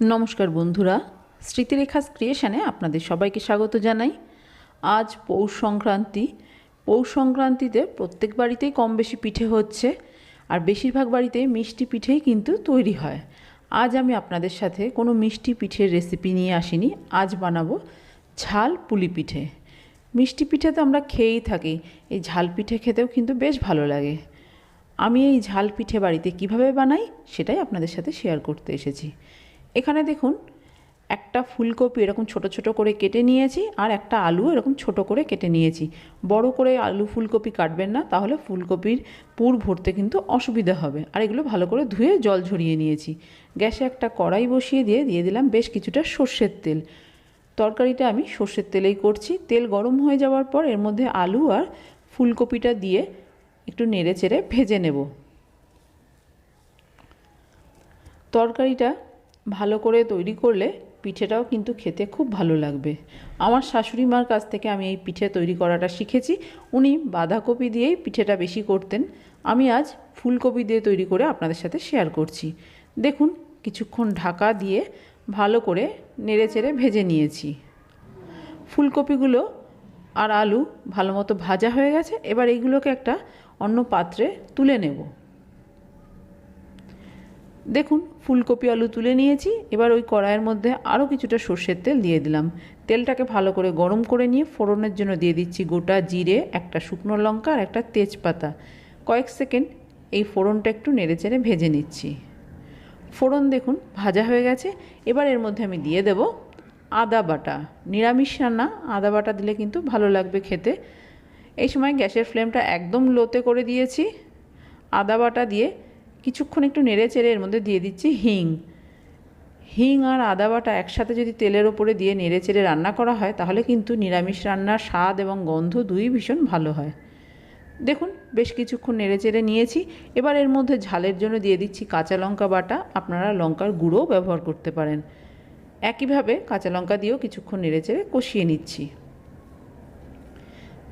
নমস্কার বন্ধুরা স্মৃতিরেখা ক্রিয়েশনে আপনাদের সবাইকে স্বাগত জানাই। আজ পৌষ সংক্রান্তি, পৌষ সংক্রান্তিতে প্রত্যেক বাড়িতেই কম বেশি পিঠে হচ্ছে আর বেশিরভাগ বাড়িতে মিষ্টি পিঠেই কিন্তু তৈরি হয়। আজ আমি আপনাদের সাথে কোনো মিষ্টি পিঠের রেসিপি নিয়ে আসিনি, আজ বানাবো ঝাল পুলি পিঠে। মিষ্টি পিঠে তো আমরা খেয়েই থাকি, এই ঝাল পিঠে খেতেও কিন্তু বেশ ভালো লাগে। আমি এই ঝাল পিঠে বাড়িতে কীভাবে বানাই সেটাই আপনাদের সাথে শেয়ার করতে এসেছি। এখানে দেখুন, একটা ফুলকপি এরকম ছোট ছোট করে কেটে নিয়েছি, আর একটা আলু এরকম ছোট করে কেটে নিয়েছি। বড় করে আলু ফুলকপি কাটবেন না, তাহলে ফুলকপির পুর ভরতে কিন্তু অসুবিধা হবে। আর এগুলো ভালো করে ধুয়ে জল ঝরিয়ে নিয়েছি। গ্যাসে একটা কড়াই বসিয়ে দিয়ে দিয়ে দিলাম বেশ কিছুটা সর্ষের তেল। তরকারিটা আমি সর্ষের তেলেই করছি। তেল গরম হয়ে যাওয়ার পর এর মধ্যে আলু আর ফুলকপিটা দিয়ে একটু নেড়ে চেড়ে ভেজে নেব। তরকারিটা ভালো করে তৈরি করলে পিঠেটাও কিন্তু খেতে খুব ভালো লাগবে। আমার শাশুড়ি মার কাছ থেকে আমি এই পিঠে তৈরি করাটা শিখেছি। উনি বাঁধাকপি দিয়েই পিঠেটা বেশি করতেন। আমি আজ ফুলকপি দিয়ে তৈরি করে আপনাদের সাথে শেয়ার করছি। দেখুন, কিছুক্ষণ ঢাকা দিয়ে ভালো করে নেড়ে চেড়ে ভেজে নিয়েছি। ফুলকপিগুলো আর আলু ভালো মতো ভাজা হয়ে গেছে। এবার এইগুলোকে একটা অন্য পাত্রে তুলে নেব। দেখুন, ফুলকপি, আলু তুলে নিয়েছি। এবার ওই কড়াইয়ের মধ্যে আরও কিছুটা সর্ষের তেল দিয়ে দিলাম। তেলটাকে ভালো করে গরম করে নিয়ে ফোড়নের জন্য দিয়ে দিচ্ছি গোটা জিরে, একটা শুকনো লঙ্কা আর একটা তেজপাতা। কয়েক সেকেন্ড এই ফোড়নটা একটু নেড়েচেড়ে ভেজে নিচ্ছি। ফোড়ন দেখুন, ভাজা হয়ে গেছে। এবার এর মধ্যে আমি দিয়ে দেব আদা বাটা। নিরামিষ রান্না, আদা বাটা দিলে কিন্তু ভালো লাগবে খেতে। এই সময় গ্যাসের ফ্লেমটা একদম লোতে করে দিয়েছি। আদা বাটা দিয়ে কিছুক্ষণ একটু নেড়ে চেড়ে এর মধ্যে দিয়ে দিচ্ছি হিং। হিং আর আদা বাটা একসাথে যদি তেলের ওপরে দিয়ে নেড়ে চেড়ে রান্না করা হয়, তাহলে কিন্তু নিরামিষ রান্নার স্বাদ এবং গন্ধ দুই ভীষণ ভালো হয়। দেখুন, বেশ কিছুক্ষণ নেড়ে চেড়ে নিয়েছি। এবার এর মধ্যে ঝালের জন্য দিয়ে দিচ্ছি কাঁচা লঙ্কা বাটা। আপনারা লঙ্কার গুঁড়োও ব্যবহার করতে পারেন। একইভাবে কাঁচা লঙ্কা দিয়েও কিছুক্ষণ নেড়ে চেড়ে কষিয়ে নিচ্ছি।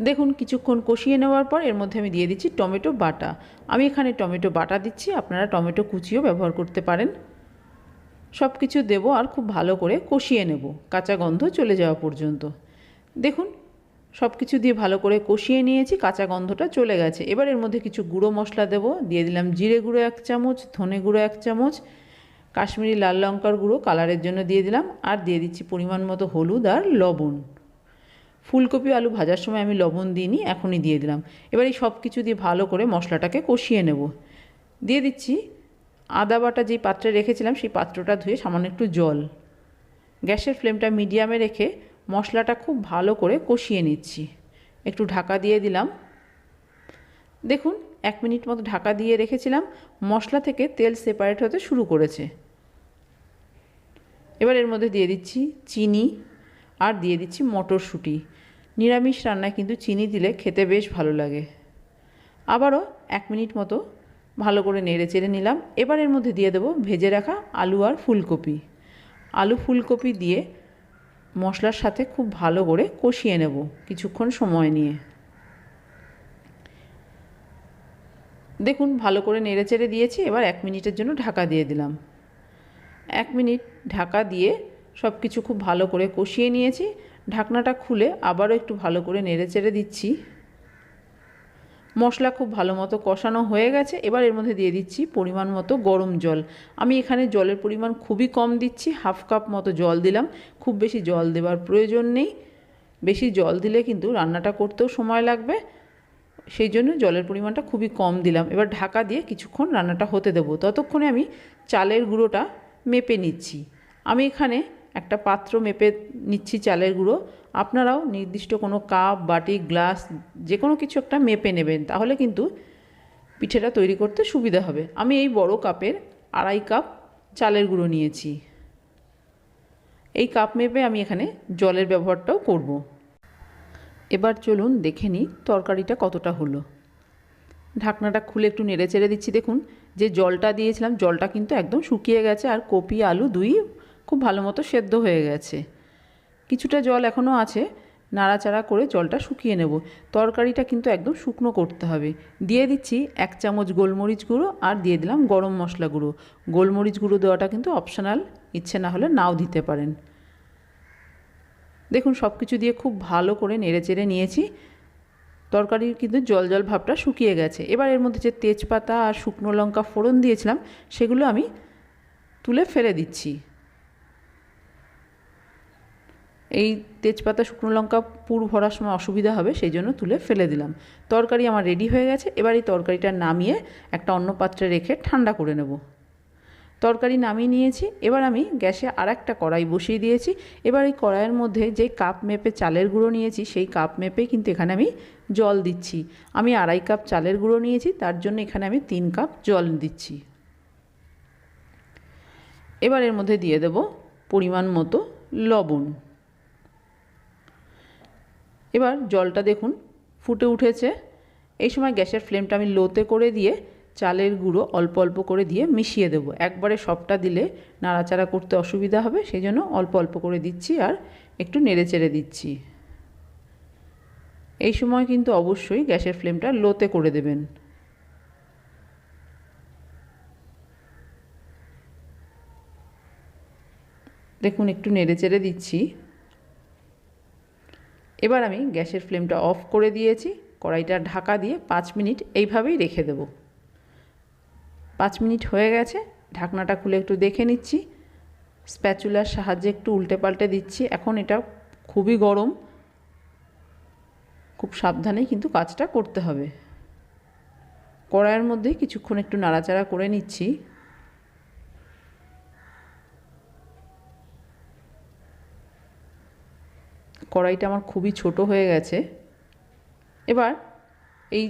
দেখুন, কিছুক্ষণ কষিয়ে নেওয়ার পর এর মধ্যে আমি দিয়ে দিচ্ছি টমেটো বাটা। আমি এখানে টমেটো বাটা দিচ্ছি, আপনারা টমেটো কুচিও ব্যবহার করতে পারেন। সব কিছু দেবো আর খুব ভালো করে কষিয়ে নেব, কাঁচা গন্ধ চলে যাওয়া পর্যন্ত। দেখুন সব কিছু দিয়ে ভালো করে কষিয়ে নিয়েছি, কাঁচা গন্ধটা চলে গেছে। এবার এর মধ্যে কিছু গুঁড়ো মশলা দেবো, দিয়ে দিলাম জিরে গুঁড়ো এক চামচ, ধনে গুঁড়ো এক চামচ, কাশ্মীরি লাল লঙ্কার গুঁড়ো, কালারের জন্য দিয়ে দিলাম, আর দিয়ে দিচ্ছি পরিমাণ মতো হলুদ আর লবণ। ফুলকপি আলু ভাজার সময় আমি লবণ দিইনি, এখনই দিয়ে দিলাম। এবার এই সব কিছু দিয়ে ভালো করে মশলাটাকে কষিয়ে নেব। দিয়ে দিচ্ছি আদা বাটা যেই পাত্রে রেখেছিলাম, সেই পাত্রটা ধুয়ে সামান্য একটু জল। গ্যাসের ফ্লেমটা মিডিয়ামে রেখে মশলাটা খুব ভালো করে কষিয়ে নিচ্ছি। একটু ঢাকা দিয়ে দিলাম। দেখুন, এক মিনিট মতো ঢাকা দিয়ে রেখেছিলাম, মশলা থেকে তেল সেপারেট হতে শুরু করেছে। এবার এর মধ্যে দিয়ে দিচ্ছি চিনি। আর দিয়ে দিচ্ছি মটরশুঁটি। নিরামিষ রান্নায় কিন্তু চিনি দিলে খেতে বেশ ভালো লাগে। আবারও এক মিনিট মতো ভালো করে নেড়ে চেড়ে নিলাম। এবার এর মধ্যে দিয়ে দেবো ভেজে রাখা আলু আর ফুলকপি। আলু ফুলকপি দিয়ে মশলার সাথে খুব ভালো করে কষিয়ে নেব কিছুক্ষণ সময় নিয়ে। দেখুন, ভালো করে নেড়ে চেড়ে দিয়েছি। এবার এক মিনিটের জন্য ঢাকা দিয়ে দিলাম। এক মিনিট ঢাকা দিয়ে সব কিছু খুব ভালো করে কষিয়ে নিয়েছি। ঢাকনাটা খুলে আবারও একটু ভালো করে নেড়ে চেড়ে দিচ্ছি। মশলা খুব ভালো মতো কষানো হয়ে গেছে। এবার এর মধ্যে দিয়ে দিচ্ছি পরিমাণ মতো গরম জল। আমি এখানে জলের পরিমাণ খুবই কম দিচ্ছি, হাফ কাপ মতো জল দিলাম। খুব বেশি জল দেওয়ার প্রয়োজন নেই। বেশি জল দিলে কিন্তু রান্নাটা করতেও সময় লাগবে। সেই জন্য জলের পরিমাণটা খুবই কম দিলাম। এবার ঢাকা দিয়ে কিছুক্ষণ রান্নাটা হতে দেবো। ততক্ষণে আমি চালের গুঁড়োটা মেপে নিচ্ছি। আমি এখানে একটা পাত্র মেপে নিচ্ছি চালের গুঁড়ো। আপনারাও নির্দিষ্ট কোনো কাপ, বাটি, গ্লাস যে কোনো কিছু একটা মেপে নেবেন, তাহলে কিন্তু পিঠেটা তৈরি করতে সুবিধা হবে। আমি এই বড় কাপের আড়াই কাপ চালের গুঁড়ো নিয়েছি। এই কাপ মেপে আমি এখানে জলের ব্যবহারটাও করব। এবার চলুন দেখে নিই তরকারিটা কতটা হলো। ঢাকনাটা খুলে একটু নেড়ে চেড়ে দিচ্ছি, দেখুন। যে জলটা দিয়েছিলাম, জলটা কিন্তু একদম শুকিয়ে গেছে, আর কপি, আলু দুই খুব ভালো মতো সেদ্ধ হয়ে গেছে। কিছুটা জল এখনও আছে, নাড়াচাড়া করে জলটা শুকিয়ে নেব। তরকারিটা কিন্তু একদম শুকনো করতে হবে। দিয়ে দিচ্ছি এক চামচ গোলমরিচ গুঁড়ো আর দিয়ে দিলাম গরম মশলা গুঁড়ো। গোলমরিচ গুঁড়ো দেওয়াটা কিন্তু অপশনাল, ইচ্ছে না হলে নাও দিতে পারেন। দেখুন সব কিছু দিয়ে খুব ভালো করে নেড়ে চেড়ে নিয়েছি। তরকারির কিন্তু জল জল ভাবটা শুকিয়ে গেছে। এবার এর মধ্যে যে তেজপাতা আর শুকনো লঙ্কা ফোড়ন দিয়েছিলাম, সেগুলো আমি তুলে ফেলে দিচ্ছি। এই তেজপাতা, শুকনো লঙ্কা পুর ভরার সময় অসুবিধা হবে, সেই জন্য তুলে ফেলে দিলাম। তরকারি আমার রেডি হয়ে গেছে, এবার এই তরকারিটা নামিয়ে একটা অন্য পাত্রে রেখে ঠান্ডা করে নেব। তরকারি নামিয়ে নিয়েছি, এবার আমি গ্যাসে আর একটা কড়াই বসিয়ে দিয়েছি। এবার এই কড়াইয়ের মধ্যে যে কাপ মেপে চালের গুঁড়ো নিয়েছি, সেই কাপ মেপে কিন্তু এখানে আমি জল দিচ্ছি। আমি আড়াই কাপ চালের গুঁড়ো নিয়েছি, তার জন্য এখানে আমি তিন কাপ জল দিচ্ছি। এবার এর মধ্যে দিয়ে দেব পরিমাণ মতো লবণ। এবার জলটা দেখুন, ফুটে উঠেছে। এই সময় গ্যাসের ফ্লেমটা আমি লোতে করে দিয়ে চালের গুঁড়ো অল্প অল্প করে দিয়ে মিশিয়ে দেবো। একবারে সবটা দিলে নাড়াচাড়া করতে অসুবিধা হবে সেই জন্য অল্প অল্প করে দিচ্ছি আর একটু নেড়ে চেড়ে দিচ্ছি। এই সময় কিন্তু অবশ্যই গ্যাসের ফ্লেমটা লোতে করে দেবেন। দেখুন, একটু নেড়ে চেড়ে দিচ্ছি। এবার আমি গ্যাসের ফ্লেমটা অফ করে দিয়েছি, কড়াইটা ঢাকা দিয়ে পাঁচ মিনিট এইভাবেই রেখে দেব। পাঁচ মিনিট হয়ে গেছে, ঢাকনাটা খুলে একটু দেখে নিচ্ছি। স্প্যাচুলার সাহায্যে একটু উল্টে পাল্টে দিচ্ছি। এখন এটা খুবই গরম। খুব সাবধানে কিন্তু কাজটা করতে হবে। কড়াইয়ের মধ্যে কিছুক্ষণ একটু নাড়াচাড়া করে নিচ্ছি। কড়াইটা আমার খুবই ছোট হয়ে গেছে। এবার এই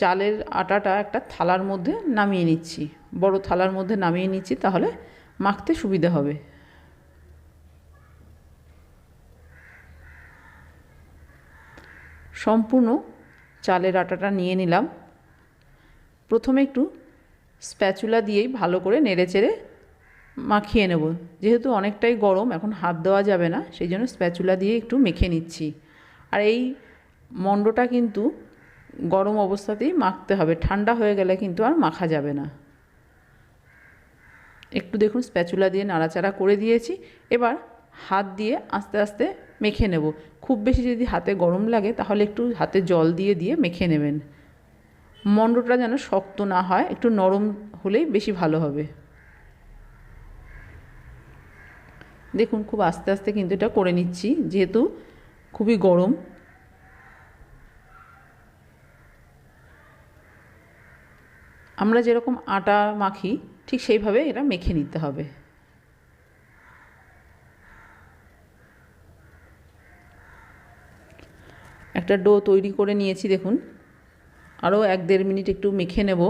চালের আটাটা একটা থালার মধ্যে নামিয়ে নিচ্ছি। বড় থালার মধ্যে নামিয়ে নিচ্ছি তাহলে মাখতে সুবিধা হবে। সম্পূর্ণ চালের আটাটা নিয়ে নিলাম। প্রথমে একটু স্প্যাচুলা দিয়েই ভালো করে নেড়ে চেড়ে মাখিয়ে নেব। যেহেতু অনেকটাই গরম, এখন হাত দেওয়া যাবে না, সেই জন্য স্প্যাচুলা দিয়ে একটু মেখে নিচ্ছি। আর এই মণ্ডটা কিন্তু গরম অবস্থাতেই মাখতে হবে। ঠান্ডা হয়ে গেলে কিন্তু আর মাখা যাবে না। একটু দেখুন, স্প্যাচুলা দিয়ে নাড়াচাড়া করে দিয়েছি। এবার হাত দিয়ে আস্তে আস্তে মেখে নেব। খুব বেশি যদি হাতে গরম লাগে, তাহলে একটু হাতে জল দিয়ে দিয়ে মেখে নেবেন। মণ্ডটা যেন শক্ত না হয়, একটু নরম হলেই বেশি ভালো হবে। দেখুন, খুব আস্তে আস্তে কিন্তু এটা করে নিচ্ছি, যেহেতু খুবই গরম। আমরা যেরকম আটা মাখি, ঠিক সেইভাবে এটা মেখে নিতে হবে। একটা ডো তৈরি করে নিয়েছি, দেখুন। আরও এক দেড় মিনিট একটু মেখে নেব।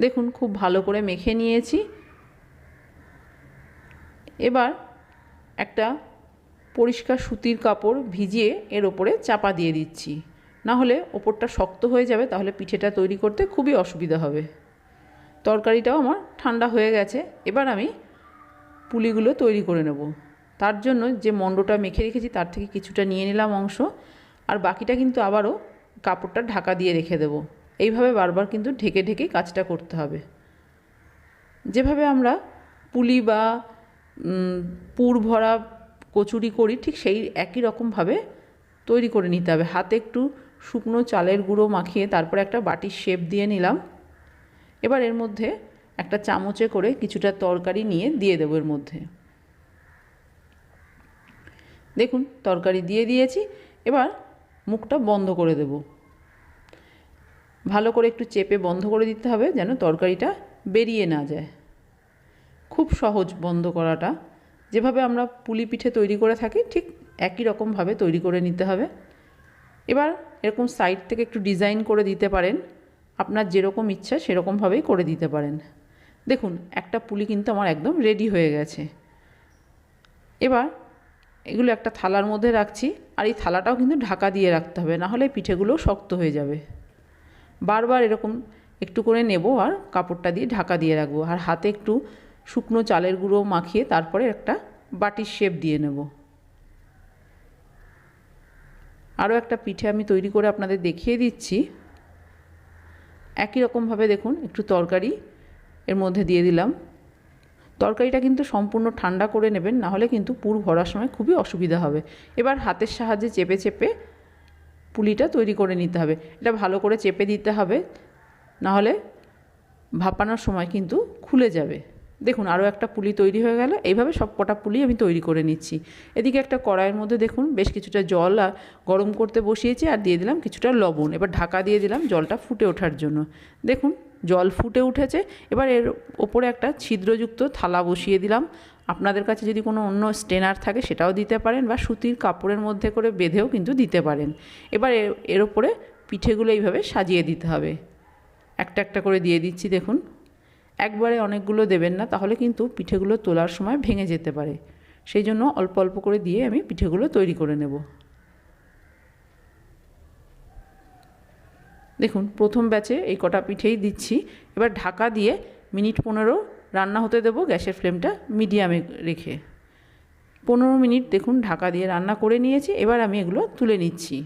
দেখুন, খুব ভালো করে মেখে নিয়েছি। এবার একটা পরিষ্কার সুতির কাপড় ভিজিয়ে এর ওপরে চাপা দিয়ে দিচ্ছি। না হলে ওপরটা শক্ত হয়ে যাবে, তাহলে পিঠেটা তৈরি করতে খুবই অসুবিধা হবে। তরকারিটাও আমার ঠান্ডা হয়ে গেছে। এবার আমি পুলিগুলো তৈরি করে নেব। তার জন্য যে মণ্ডটা মেখে রেখেছি, তার থেকে কিছুটা নিয়ে নিলাম অংশ। আর বাকিটা কিন্তু আবারও কাপড়টা ঢাকা দিয়ে রেখে দেবো। এইভাবে বারবার কিন্তু ঢেকে ঢেকে কাজটা করতে হবে। যেভাবে আমরা পুলি বা পুর ভরা কচুরি করি, ঠিক সেই একই রকমভাবে তৈরি করে নিতে হবে। হাতে একটু শুকনো চালের গুঁড়ো মাখিয়ে তারপরে একটা বাটির শেপ দিয়ে নিলাম। এবার এর মধ্যে একটা চামচে করে কিছুটা তরকারি নিয়ে দিয়ে দেবো এর মধ্যে। দেখুন, তরকারি দিয়ে দিয়েছি। এবার মুখটা বন্ধ করে দেব। ভালো করে একটু চেপে বন্ধ করে দিতে হবে যেন তরকারিটা বেরিয়ে না যায়। খুব সহজ বন্ধ করাটা। যেভাবে আমরা পুলি পিঠে তৈরি করে থাকি, ঠিক একই রকমভাবে তৈরি করে নিতে হবে। এবার এরকম সাইড থেকে একটু ডিজাইন করে দিতে পারেন। আপনার যেরকম ইচ্ছা সেরকমভাবেই করে দিতে পারেন। দেখুন, একটা পুলি কিন্তু আমার একদম রেডি হয়ে গেছে। এবার এগুলো একটা থালার মধ্যে রাখছি, আর এই থালাটাও কিন্তু ঢাকা দিয়ে রাখতে হবে, নাহলে পিঠেগুলো শক্ত হয়ে যাবে। বারবার এরকম একটু করে নেব আর কাপড়টা দিয়ে ঢাকা দিয়ে রাখব। আর হাতে একটু শুকনো চালের গুঁড়ো মাখিয়ে তারপরে একটা বাটির শেপ দিয়ে নেব। আরও একটা পিঠে আমি তৈরি করে আপনাদের দেখিয়ে দিচ্ছি। একই রকমভাবে দেখুন, একটু তরকারি এর মধ্যে দিয়ে দিলাম। তরকারিটা কিন্তু সম্পূর্ণ ঠান্ডা করে নেবেন নাহলে কিন্তু পুর ভরার সময় খুবই অসুবিধা হবে। এবার হাতের সাহায্যে চেপে চেপে পুলিটা তৈরি করে নিতে হবে। এটা ভালো করে চেপে দিতে হবে, নাহলে ভাপানোর সময় কিন্তু খুলে যাবে। দেখুন আরও একটা পুলি তৈরি হয়ে গেল। এইভাবে সব কটা পুলি আমি তৈরি করে নিচ্ছি। এদিকে একটা কড়াইয়ের মধ্যে দেখুন, বেশ কিছুটা জল গরম করতে বসিয়েছি আর দিয়ে দিলাম কিছুটা লবণ। এবার ঢাকা দিয়ে দিলাম জলটা ফুটে ওঠার জন্য। দেখুন, জল ফুটে উঠেছে। এবার এর ওপরে একটা ছিদ্রযুক্ত থালা বসিয়ে দিলাম। আপনাদের কাছে যদি কোনো অন্য স্টেনার থাকে সেটাও দিতে পারেন বা সুতির কাপড়ের মধ্যে করে বেঁধেও কিন্তু দিতে পারেন। এবার এর ওপরে পিঠেগুলো এইভাবে সাজিয়ে দিতে হবে। একটা একটা করে দিয়ে দিচ্ছি, দেখুন। একবারে অনেকগুলো দেবেন না, তাহলে কিন্তু পিঠেগুলো তোলার সময় ভেঙে যেতে পারে। সেই জন্য অল্প অল্প করে দিয়ে আমি পিঠেগুলো তৈরি করে নেব। দেখুন, প্রথম ব্যাচে এই কটা পিঠেই দিচ্ছি। এবার ঢাকা দিয়ে মিনিট পনেরো রান্না হতে দেবো, গ্যাসের ফ্লেমটা মিডিয়ামে রেখে। পনেরো মিনিট দেখুন, ঢাকা দিয়ে রান্না করে নিয়েছি, এবার আমি এগুলো তুলে নিচ্ছি।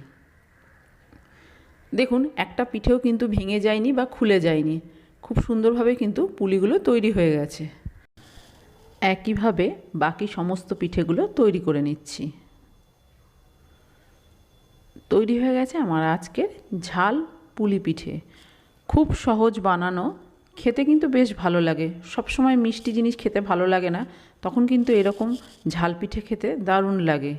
দেখুন, একটা পিঠেও কিন্তু ভেঙে যায়নি বা খুলে যায়নি। খুব সুন্দরভাবে কিন্তু পুলিগুলো তৈরি হয়ে গেছে। একইভাবে বাকি সমস্ত পিঠেগুলো তৈরি করে নিচ্ছি। তৈরি হয়ে গেছে আমার আজকের ঝাল পুলি পিঠে। খুব সহজ বানানো খেতে কিন্তু বেশ ভালো লাগে। সব সময় মিষ্টি জিনিস খেতে ভালো লাগে না, তখন কিন্তু এরকম ঝাল পিঠে খেতে দারুণ লাগে।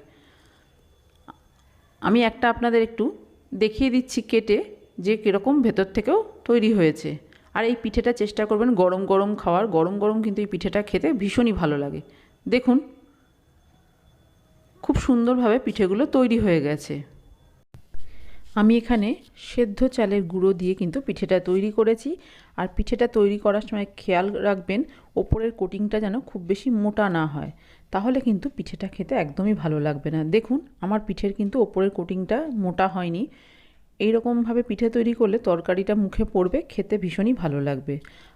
আমি একটা আপনাদের একটু দেখিয়ে দিচ্ছি কেটে, যে কীরকম ভেতর থেকেও তৈরি হয়েছে। আর এই পিঠেটা চেষ্টা করবেন গরম গরম খাওয়ার, গরম গরম কিন্তু এই পিঠেটা খেতে ভীষণই ভালো লাগে। দেখুন, খুব সুন্দরভাবে পিঠেগুলো তৈরি হয়ে গেছে। আমি এখানে সেদ্ধ চালের গুঁড়ো দিয়ে কিন্তু পিঠেটা তৈরি করেছি। আর পিঠেটা তৈরি করার সময় খেয়াল রাখবেন, ওপরের কোটিংটা যেন খুব বেশি মোটা না হয়। তাহলে কিন্তু পিঠেটা খেতে একদমই ভালো লাগবে না। দেখুন, আমার পিঠের কিন্তু ওপরের কোটিংটা মোটা হয়নি। এইরকমভাবে পিঠে তৈরি করলে তরকারিটা মুখে পড়বে, খেতে ভীষণই ভালো লাগবে।